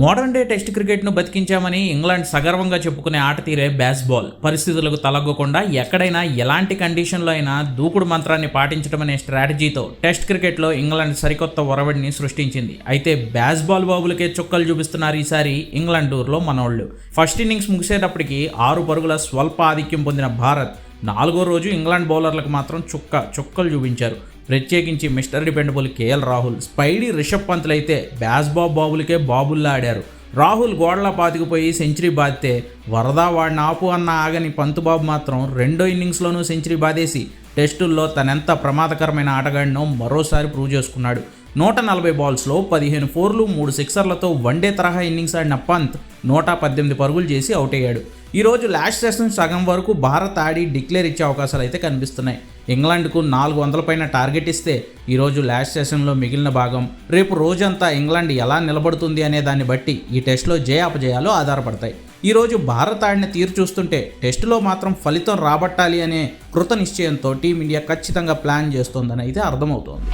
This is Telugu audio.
మోడర్న్ డే టెస్ట్ క్రికెట్ను బతికించామని ఇంగ్లాండ్ సగర్వంగా చెప్పుకునే ఆట తీరే బ్యాస్బాల్ పరిస్థితులకు తలగ్గకుండా ఎక్కడైనా ఎలాంటి కండిషన్లో అయినా దూకుడు మంత్రాన్ని పాటించడం అనే స్ట్రాటజీతో టెస్ట్ క్రికెట్లో ఇంగ్లాండ్ సరికొత్త ఒరవడిని సృష్టించింది. అయితే బ్యాస్బాల్ బాబులకే చుక్కలు చూపిస్తున్నారు ఈసారి ఇంగ్లాండ్ టూర్లో మనోళ్ళు. ఫస్ట్ ఇన్నింగ్స్ ముగిసేటప్పటికి ఆరు పరుగుల స్వల్ప ఆధిక్యం పొందిన భారత్ నాలుగో రోజు ఇంగ్లాండ్ బౌలర్లకు మాత్రం చుక్క చుక్కలు చూపించారు. ప్రత్యేకించి mister dependable K L Rahul spidey Rishabh పంత్లైతే అయితే బ్యాస్బాబ్ బాబులకే బాబుల్లా ఆడారు. రాహుల్ గోడలా పాతికిపోయి సెంచరీ బాదితే వరదా వాడిని ఆపు అన్న ఆగని పంతుబాబు మాత్రం రెండో ఇన్నింగ్స్లోనూ సెంచరీ బాధేసి టెస్టుల్లో తనెంత ప్రమాదకరమైన ఆటగాడినో మరోసారి ప్రూవ్ చేసుకున్నాడు. నూట నలభై బాల్స్లో పదిహేను ఫోర్లు మూడు సిక్సర్లతో వన్డే తరహా ఇన్నింగ్స్ ఆడిన పంత్ నూట పద్దెనిమిది పరుగులు చేసి అవుట్ అయ్యాడు. ఈరోజు లాస్ట్ సెషన్ సగం వరకు భారత్ ఆడి డిక్లేర్ ఇచ్చే అవకాశాలు అయితే కనిపిస్తున్నాయి. ఇంగ్లాండ్కు నాలుగు వందల పైన టార్గెట్ ఇస్తే ఈరోజు లాస్ట్ సెషన్లో మిగిలిన భాగం. రేపు రోజంతా ఇంగ్లాండ్ ఎలా నిలబడుతుంది అనే దాన్ని బట్టి ఈ టెస్ట్లో జయ అపజయాలు ఆధారపడతాయి. ఈరోజు భారత్ ఆడిన తీరు చూస్తుంటే టెస్టులో మాత్రం ఫలితం రాబట్టాలి అనే కృత నిశ్చయంతో టీమిండియా ఖచ్చితంగా ప్లాన్ చేస్తోందని అయితే అర్థమవుతోంది.